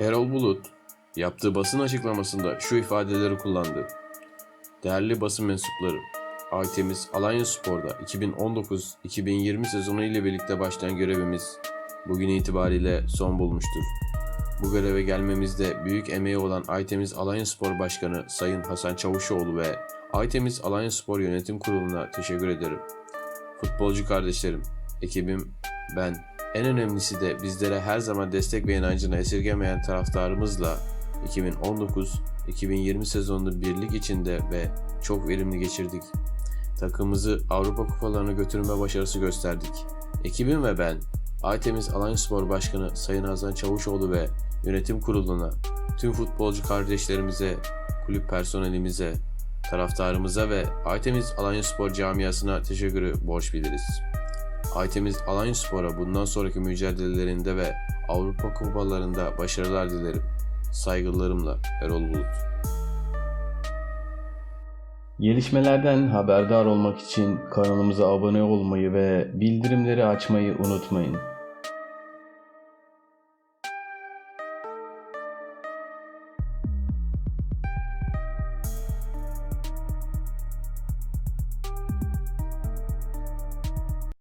Erol Bulut yaptığı basın açıklamasında şu ifadeleri kullandı. Değerli basın mensupları, Aytemiz Alanya Spor'da 2019-2020 sezonu ile birlikte başlayan görevimiz bugün itibariyle son bulmuştur. Bu göreve gelmemizde büyük emeği olan Aytemiz Alanya Spor Başkanı Sayın Hasan Çavuşoğlu ve Aytemiz Alanya Spor Yönetim Kurulu'na teşekkür ederim. Futbolcu kardeşlerim, ekibim, ben, en önemlisi de bizlere her zaman destek ve inancını esirgemeyen taraftarımızla 2019-2020 sezonunu birlik içinde ve çok verimli geçirdik. Takımımızı Avrupa kupalarına götürme başarısı gösterdik. Ekibim ve ben, Aytemiz Alanyaspor Başkanı Sayın Hasan Çavuşoğlu ve yönetim kuruluna, tüm futbolcu kardeşlerimize, kulüp personelimize, taraftarımıza ve Aytemiz Alanyaspor camiasına teşekkürü borç biliriz. Aytemiz Alanyaspor'a bundan sonraki mücadelelerinde ve Avrupa kupalarında başarılar dilerim. Saygılarımla Erol Bulut. Gelişmelerden haberdar olmak için kanalımıza abone olmayı ve bildirimleri açmayı unutmayın.